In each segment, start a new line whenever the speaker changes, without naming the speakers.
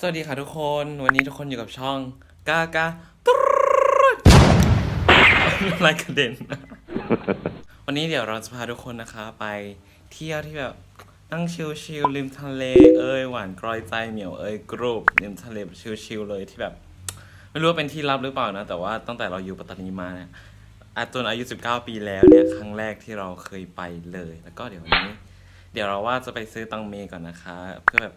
สวัสดีค่ะทุกคน วันนี้ทุกคนอยู่กับช่องกากาตรุดอะไรกระเด็น วันนี้เดี๋ยวเราจะพาทุกคนนะคะไปเที่ยวที่แบบนั่งชิลๆริมทะเลเอ้ยหวานกรอยใจเหมียวเอ้ยกรุบริมทะเลชิลๆเลยที่แบบ ไม่รู้ว่าเป็นที่ลับหรือเปล่านะ แต่ว่าตั้งแต่เราอยู่ปัตตานีมาเนี่ยอาจนอายุ 19 ปีแล้วเนี่ยครั้งแรกที่เราเคยไปเลย แล้วก็เดี๋ยววันนี้ เดี๋ยวเราว่าจะไปซื้อตังเมก่อนนะคะ เพื่อแบบ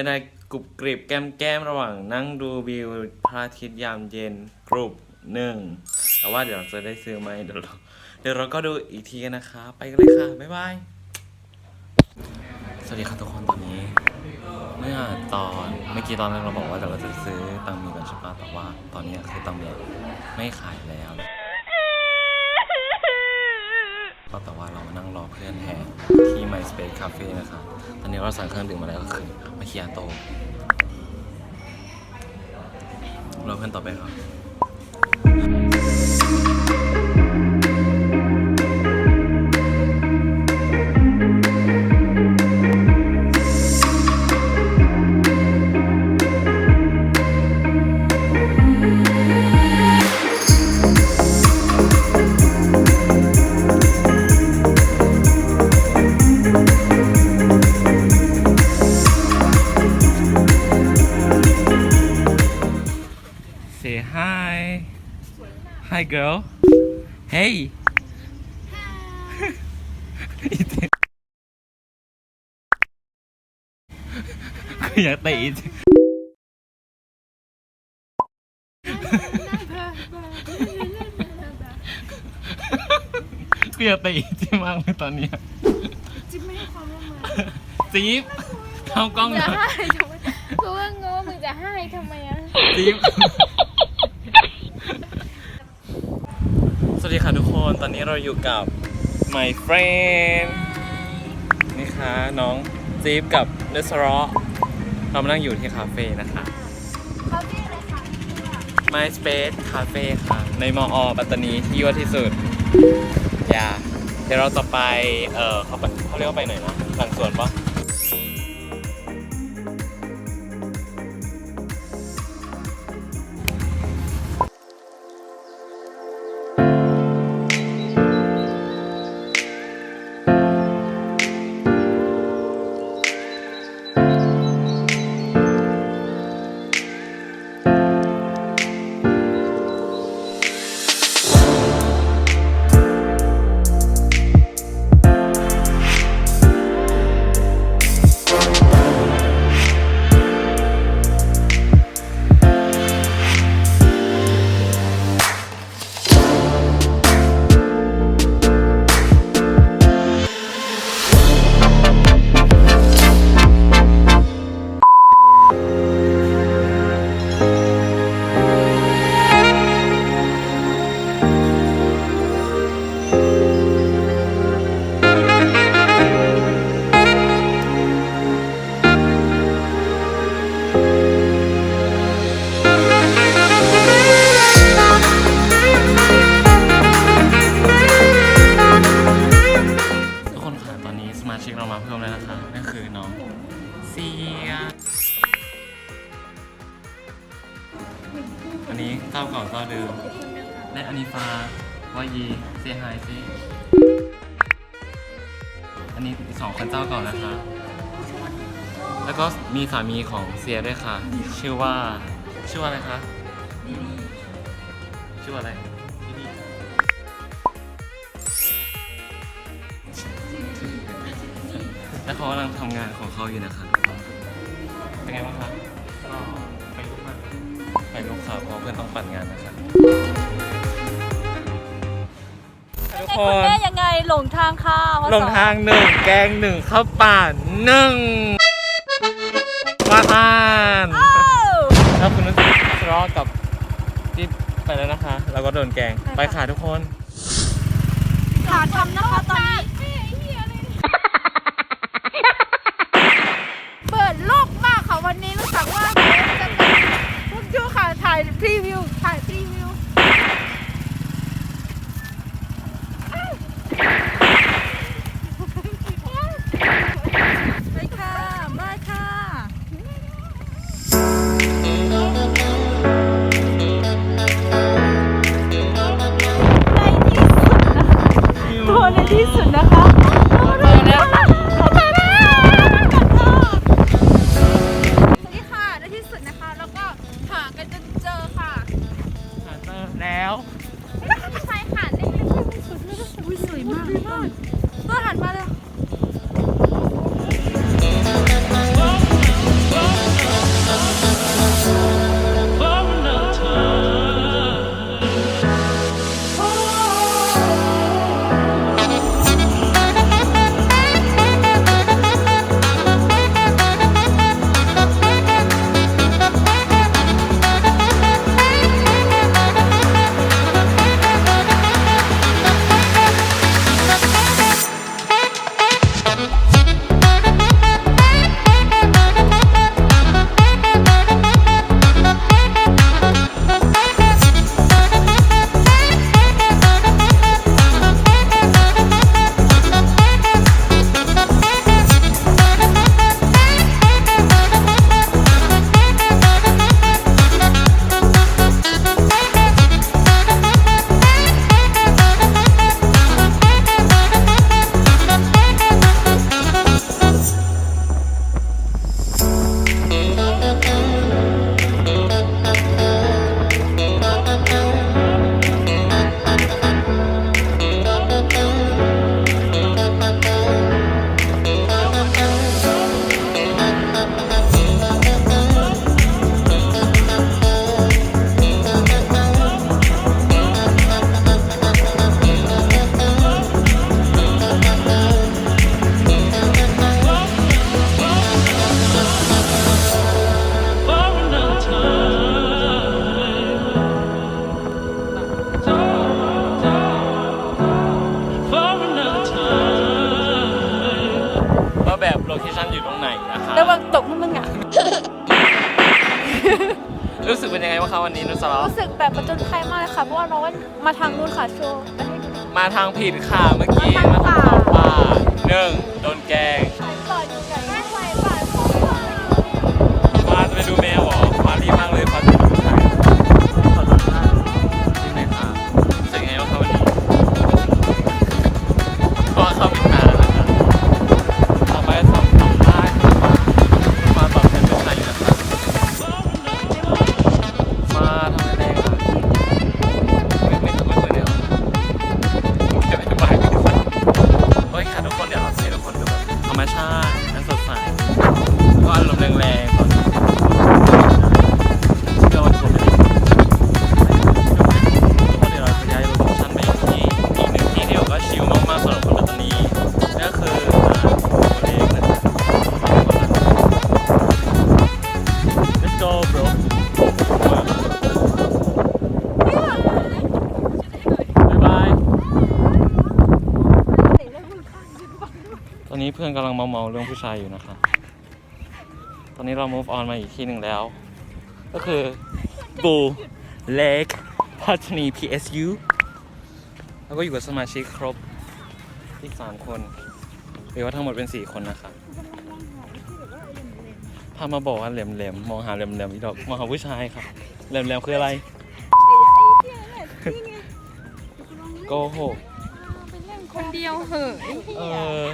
เป็นอะไรกรุบกริบแก้มแก้มๆระหว่างนั่งดูวิวพระอาทิตย์ยามเย็นกรุบหนึ่งแต่ว่าเดี๋ยวเราจะได้ซื้อไหมเดี๋ยวเราเดี๋ยวเราก็ดูอีกทีกันนะคะ ไปกันเลยค่ะ บ๊ายบาย สวัสดีครับทุกคนตอนนี้ เมื่อตอนเมื่อกี้ตอนแรกเราบอกว่าเดี๋ยวเราจะซื้อตังมีกันใช่ปะแต่ว่า ตอนนี้คือตังมีไม่ขายแล้ว ก็แต่ว่าเรามานั่งรอเพื่อนแทนที่ My Space Cafe นะคะ ตอนนี้เราสั่งเครื่องดื่มมาแล้วก็คือมาคิอาโตรอเพื่อนต่อไปครับ ตะอีเต้มากเลยตอนเนี้ย
จิ๊บไม่ให้ความร่วมมือ
จี๊บเข้ากล้องห
จะ
น่อย
ให้ทำไมเพราะว่างงว่ามึงจะให้ทำไมอะ
จิ๊บส วัสดีค่ะทุกคน ตอนนี้เราอยู่กับ my friend นี่ค่ะน้องจี๊บกับเนสรอเรามานั่งอยู่ที่คาเฟ่นะคะ
เขาเรียกอะไรคะ
My Space Cafe ค่ะ ในมอ ปัตตานีที่ยั่วที่สุด อย่า เดี๋ยวเราจะไป เออเขาไปเขาเรียกว่าไปไหนนะหลังสวนปะาเดิม และอันนี้ฟ้าวายีเซียไฮซิอันนี้สองคนเจ้าเก่านะคะ แล้วก็มีสามีของเซียด้วยค่ะ ชื่อว่า ชื่อว่าอะไรคะ ชื่ออะไรแล้วเขากำลังทำงานของเขาอยู่นะคะ เป็นไงบ้างคะ ไปลุกค่ะเพราะเพื่อนต้องปั่นงานนะคะทุกค
คุณ
น
แม่ยังไงหลงทางค่ะพ่อ
ลงทางหนึ่งแกงหนึ่งข้าวป่านหนึ่งมาทาน
สอนอ้าว
แล้วคุณนุชทะเลาะกับจิ๊บไปแล้วนะคะแล้วก็โดนแกงไปค่ะทุกคน
ขาทำนะคะตอนนี้
เปิดโลกมากค่ะวันนี้รู้สึกว่าจะเป็นพวกดู ค่ ว่า
น้อ
งมาทางนู้นค่ะโชว์ประเทศ
มาทางผิดค่ะเมื่อกี้
มา
มา
ทา
ทางง
ป่า
ป่าหนึ่งโดนแกล้ง
ต่ออยู่อย่างนี้
ไฟป่าพวกเรา
ฟ้าจะไปดูแมวเหรอฟ้ารีบมา อนนี้เพื่อนกำลังเมาๆเรื่องผู้ชายอยู่นะครับ ตอนนี้เรา move on มาอีกที่หนึ่งแล้ว ก็คือ Bull Lake พัฒนี PSU แล้วก็อยู่กับสมาชิกครบอีก3คน หรือว่าทั้งหมดเป็น4คนนะครับพามาบอกว่าแหลมๆมองหาแหลมๆอีดอกมองหาผู้ชายครับแหลมๆคืออะไรโกหก
คนเดียวเหอะ
เออ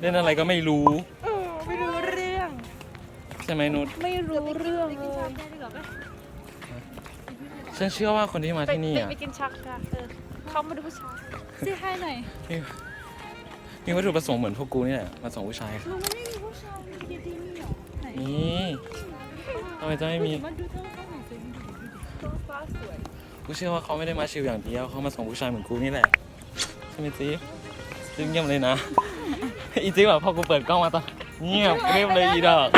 เล่นอะไรก็ไม่รู้
เออไม่รู้เรื่อง
ใช่ไหมนุช
ไม่รู้เรื่องเลย
ฉันเชื่อว่าคนที่มา
ไป
ที่นี่
ไป
อะ
ไปกินชักค่ะเออเขามาดูผู้ชายซีให้หน่อย
มีวัตถุประสงค์เหมือนพวกกูนี่แหละมาส่งผู้ชายครับ
มันไม่มีผู้ชายดีๆนี่หรอไหน
นี่ทำไมจะไม่มี
มาดูเท่าข้างหลังสิท้องฟ้าสวย
กูเชื่อว่าเขาไม่ได้มาชิลอย่างเดียวเขามาส่งผู้ชายเหมือนกูนี่แหละใช่ไหมจิ๊บจิ๊บเงียบเลยนะ อีจิ๊บแบบพอกูเปิดกล้องมาตอนเงียบเรียบเลยอีดอก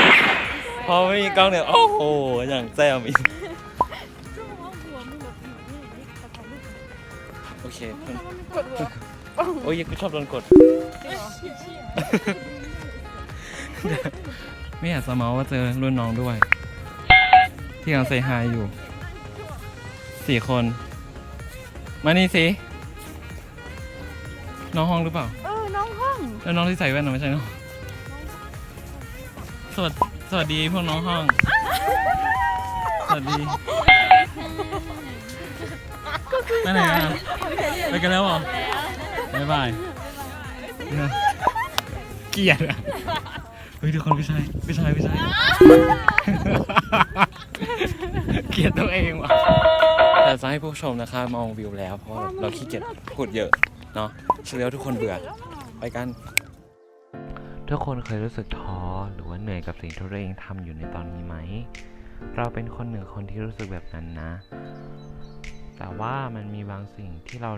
พอไม่มีกล้องเนี่ยโอ้โหอย่างแจ่มอีกโอเค
กดหัว
โอ้ยกูชอบโดนกด ไม่อยากจะเมาว่าเจอรุ่นน้องด้วย ที่กำลังเซฮายอยู่สี่คน มานี่สิ น้องห้องหรือเปล่า
เออน้อง ห้อง
แล้วน้องที่ใส่แว่นน่ะไม่ใช่น้องสวัสดีสวัสดีพวกน้องห้อง สวัสดีไปไหนอะไปกันแล้วเหรอบ๊ายบายเกลียดอะเฮ้ยทุกคนไม่ใช่ไม่ใช่ไม่ใช่เกลียดตัวเองว่ะแต่จะให้ผู้ชมนะคะมองวิวแล้วเพราะว่าเราขี้เกียจพูดเยอะเนาะเชื่อว่าทุกคนเบื่อ ไปกัน ทุกคนเคยรู้สึกท้อหรือว่าเหนื่อยกับสิ่งที่ตัวเองทำอยู่ในตอนนี้ไหม เราเป็นคนหนึ่งคนที่รู้สึกแบบนั้นนะ แต่ว่ามันมีบางสิ่งที่เรา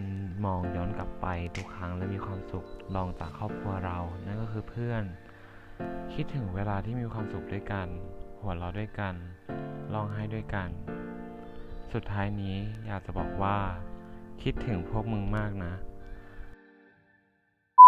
มองย้อนกลับไปทุกครั้งและมีความสุขลองจากครอบครัวเรา นั่นก็คือเพื่อน คิดถึงเวลาที่มีความสุขด้วยกัน หัวเราะด้วยกันร้องไห้ด้วยกัน สุดท้ายนี้อยากจะบอกว่า คิดถึงพวกมึงมากนะ